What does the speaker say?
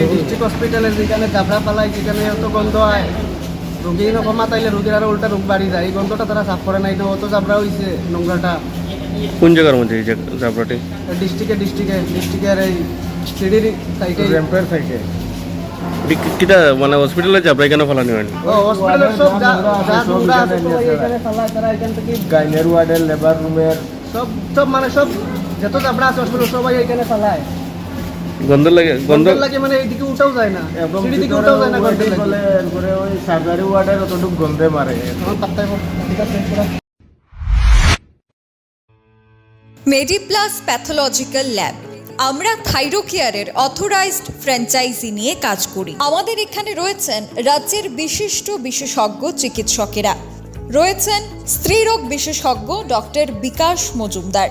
এই ডিস্ট্রিক্ট হসপিটালে যেখানে জাবরা পালায় যেখানে এত গন্ধ হয় রোগী নকমা তাইলে রোগীর আরও উল্টা রোগ বাড়ি যায়। এই গন্ধটা তারা সাফ করে নাই না অত জাবরা হয়েছে নোংরাটা। কোন জায়গার মধ্যে এই জাবরাটি ডিস্ট্রিক্টে ডিস্ট্রিক্টে ডিস্ট্রিক্টের এই সিঁড়ির সাইডে। র্যাম্পের সাইডে। কিটা মানে হসপিটালে ফেলানি হয়নি? গাইনের ওয়ার্ডের লেবার রুমের সব সব মানে সব যত জাবরা আছে হসপিটাল সবাই এখানে ফালায়। গন্ধ লাগে গন্ধ লাগে মানে এইদিকে উঠাও যায় না এবং উঠাও যায় না ওই বলে লাগে এরপরে ওই সার্জারি ওয়ার্ডের অতটুকু গন্ধে মারে। মেডিপ্লাস প্যাথোলজিক্যাল ল্যাব আমরা থাইরোকেয়ারের অথরাইজড ফ্র্যাঞ্চাইজি নিয়ে কাজ করি। আমাদের এখানে রয়েছেন রাজ্যের বিশিষ্ট বিশেষজ্ঞ চিকিৎসকেরা। রয়েছেন স্ত্রীরোগ বিশেষজ্ঞ ডক্টর বিকাশ মজুমদার।